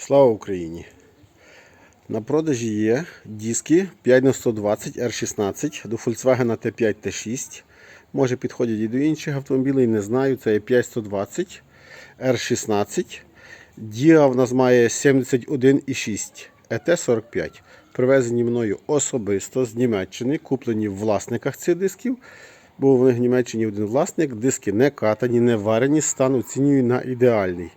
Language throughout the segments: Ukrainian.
Слава Україні! На продажі є диски 5 на 120 R16 до Volkswagen T5 T6. Може підходять і до інших автомобілів, не знаю. Це є 5120 R16. Діа в нас має 71,6 ET45. Привезені мною особисто з Німеччини, куплені в власниках цих дисків. Бо в них в Німеччині один власник, диски не катані, не варені, стан оцінюю на ідеальний.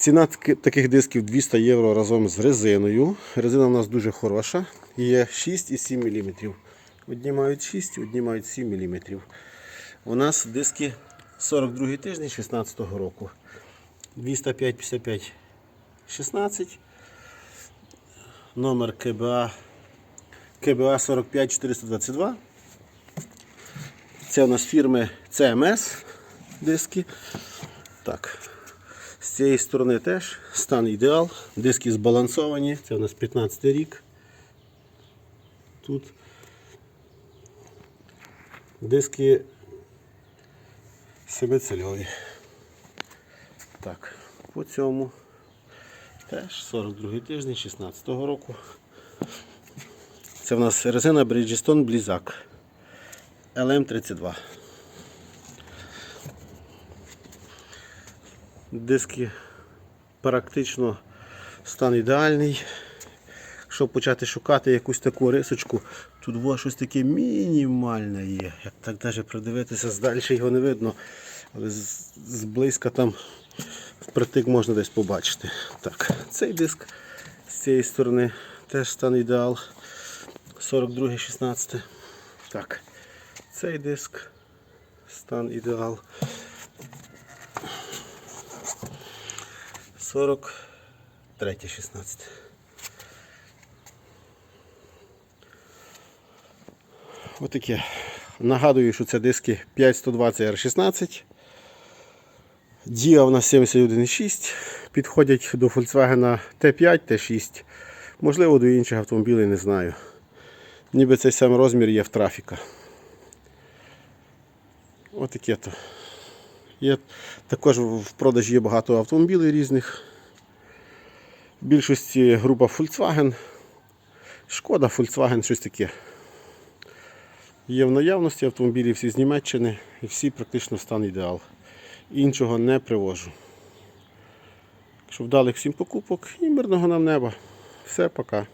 Ціна таких дисків 200 євро разом з резиною. Резина у нас дуже хороша. Є 6 і 7 мм. Одні мають 6, одні мають 7 мм. У нас диски 42 тиждень 16 року. 205 55 16. Номер КБА КБА 45 422. Це у нас фірми CMS диски. Так. З цієї сторони теж стан ідеал. Диски збалансовані. Це у нас 15 рік. Тут диски семицельові. Так, по цьому теж 42 тиждень 16 року. Це в нас резина Bridgestone Blizzak LM32. Диски практично стан ідеальний. Якщо почати шукати якусь таку рисочку, тут во щось таке мінімальне є. Як так навіть придивитися, здалі його не видно, але зблизька там впритик можна десь побачити. Так, цей диск з цієї сторони теж стан ідеал. 42 16. Так, цей диск стан ідеал. 43 16. Отаке. Нагадую, що це диски 5120 R16. Діа у нас 71,6. Підходять до Volkswagen T5, T6. Можливо, до інших автомобілів не знаю. Ніби цей самий розмір є в трафіка. Отаке то. Є, також в продажі є багато автомобілів різних. Більшості група Volkswagen. Шкода, Volkswagen, щось таке. Є в наявності автомобілі всі з Німеччини і всі практично стан ідеал. Іншого не привожу. Щоб вдалих всім покупок і мирного нам неба. Все, пока.